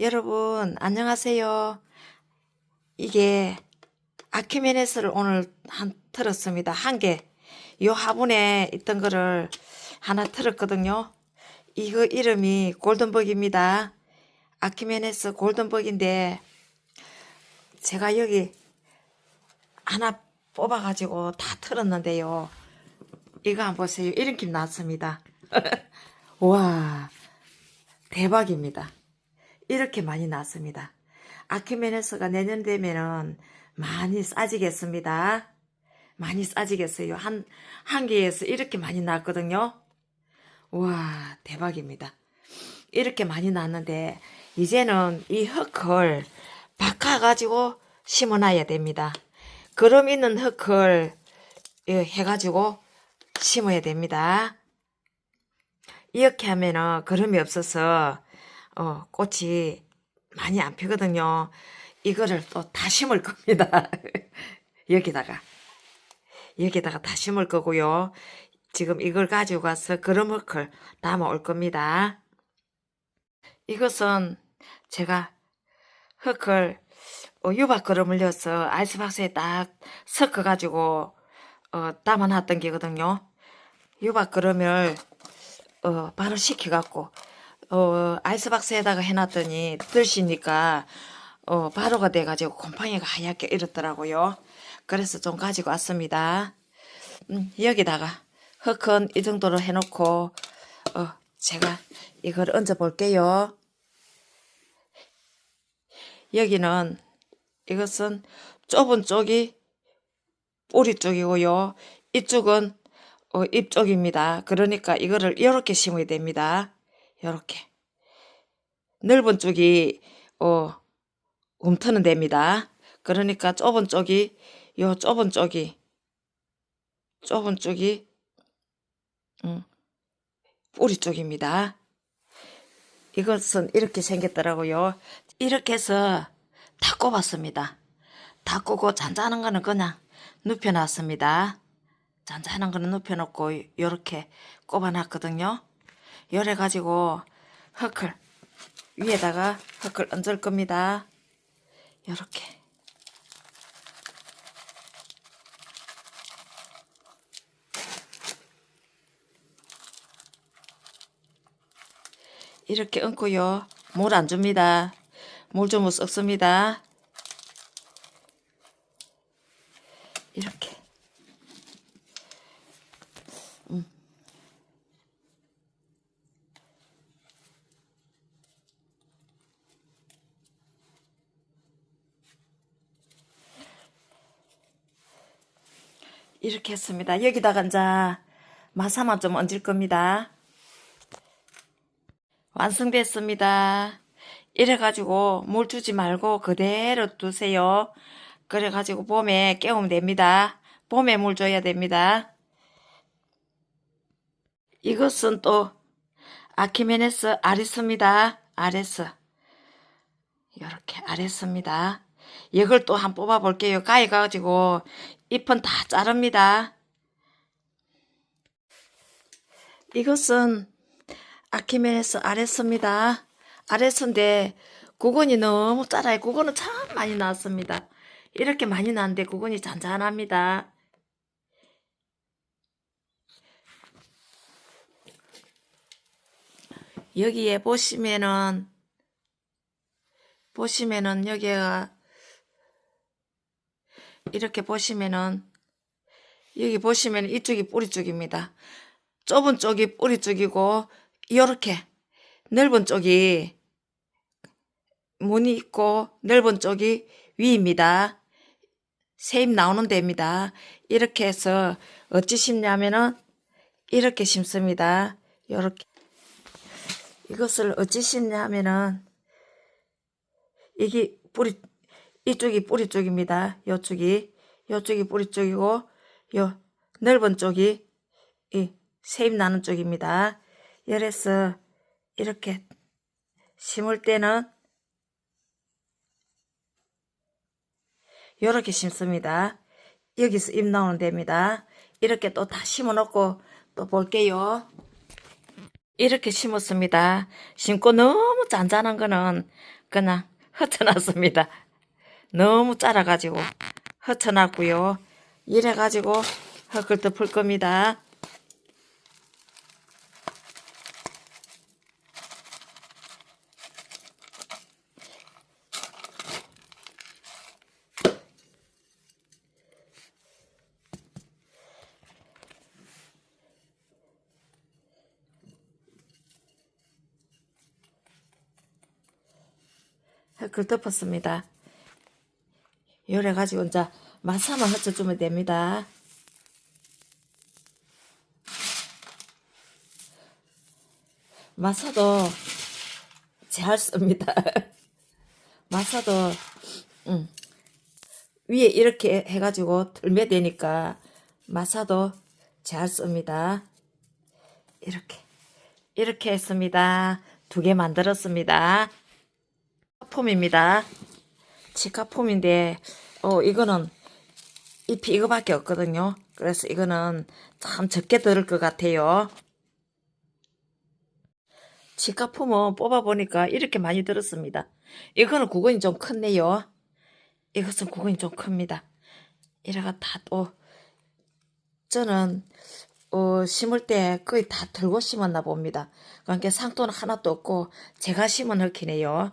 여러분, 안녕하세요. 이게 아키메네스를 오늘 한 틀었습니다. 한 개. 요 화분에 있던 거를 하나 틀었거든요. 이거 이름이 골든버기입니다. 아키메네스 골든버기인데 제가 여기 하나 뽑아가지고 다 틀었는데요. 이거 한번 보세요. 이름낌 나왔습니다. 와, 대박입니다. 이렇게 많이 났습니다. 아키메네스가 내년 되면은 많이 싸지겠습니다. 많이 싸지겠어요. 한, 한 개에서 이렇게 많이 났거든요. 와, 대박입니다. 이렇게 많이 났는데, 이제는 이 흙을 바꿔가지고 심어놔야 됩니다. 그럼 있는 흙을 예, 해가지고 심어야 됩니다. 이렇게 하면은 그름이 없어서 어, 꽃이 많이 안 피거든요. 이거를 또 다 심을 겁니다. 여기다가 여기다가 다 심을 거고요. 지금 이걸 가지고 가서 그름 흙을 담아 올 겁니다. 이것은 제가 흙을 어, 유박 그름을 넣어서 아이스박스에 딱 섞어 가지고 어, 담아놨던 게거든요. 유박 그름을 어, 바로 식혀갖고 어, 아이스박스에다가 해놨더니 드시니까 어, 바로가 돼가지고 곰팡이가 하얗게 일었더라고요. 그래서 좀 가지고 왔습니다. 음, 여기다가 흙은 이 정도로 해놓고 어, 제가 이걸 얹어 볼게요. 여기는 이것은 좁은 쪽이 뿌리 쪽이고요. 이쪽은 어, 잎 쪽입니다. 그러니까 이거를 이렇게 심어야 됩니다. 이렇게 넓은 쪽이 어, 움트는 됩니다. 그러니까 좁은 쪽이 요 좁은 쪽이 좁은 쪽이 음, 뿌리 쪽입니다. 이것은 이렇게 생겼더라고요. 이렇게 해서 다 꼽았습니다. 다 꼽고 잔잔한 거는 그냥 눕혀놨습니다. 잔잔한 거는 눕혀놓고 이렇게 꼽아놨거든요. 요래 가지고 흙을 위에다가 흙을 얹을 겁니다. 요렇게 이렇게 얹고요. 물 안 줍니다. 물좀 썩습니다. 이렇게 이렇게 했습니다. 여기다가 이제 마사만 좀 얹을 겁니다. 완성됐습니다. 이래가지고 물 주지 말고 그대로 두세요. 그래가지고 봄에 깨우면 됩니다. 봄에 물 줘야 됩니다. 이것은 또 아키메네스 아리스입니다. 아레스. 이렇게 아레스입니다. 이걸 또 한 뽑아 볼게요. 가위 가지고 잎은 다 자릅니다. 이것은 아키메네스 아레스입니다. 아레스인데 구근이 너무 짜라요. 구근은 참 많이 나왔습니다. 이렇게 많이 나는데 구근이 잔잔합니다. 여기에 보시면은 보시면은 여기가 이렇게 보시면은 여기 보시면 이쪽이 뿌리 쪽입니다. 좁은 쪽이 뿌리 쪽이고 이렇게 넓은 쪽이 무늬 있고 넓은 쪽이 위입니다. 세입 나오는 데입니다. 이렇게 해서 어찌 심냐면은 이렇게 심습니다. 이렇게 이것을 어찌 심냐면은 이게 뿌리 이쪽이 뿌리 쪽입니다. 요쪽이 요쪽이 뿌리 쪽이고 요 넓은 쪽이 이 세입 나는 쪽입니다. 열에서 이렇게 심을 때는 이렇게 심습니다. 여기서 잎 나오는 데입니다. 이렇게 또 다 심어 놓고 또 볼게요. 이렇게 심었습니다. 심고 너무 잔잔한 거는 그냥 흩어놨습니다. 너무 짜라가지고 흩어놨고요. 이래가지고 흙을 덮을 겁니다. 흙을 덮었습니다. 요래 가지고 이제 마사만 흩어주면 됩니다. 마사도 잘 씁니다. 마사도 음, 위에 이렇게 해가지고 들매 되니까 마사도 잘 씁니다. 이렇게 이렇게 했습니다. 두 개 만들었습니다. 폼입니다. 치카폼인데 어 이거는 잎이 이거밖에 없거든요. 그래서 이거는 참 적게 들을 것 같아요. 치카폼은 뽑아보니까 이렇게 많이 들었습니다. 이거는 구근이 좀 크네요. 이것은 구근이 좀 큽니다. 이래가 다 또 저는 어, 심을 때 거의 다 들고 심었나 봅니다. 그러니까 상토는 하나도 없고 제가 심은 흙이네요.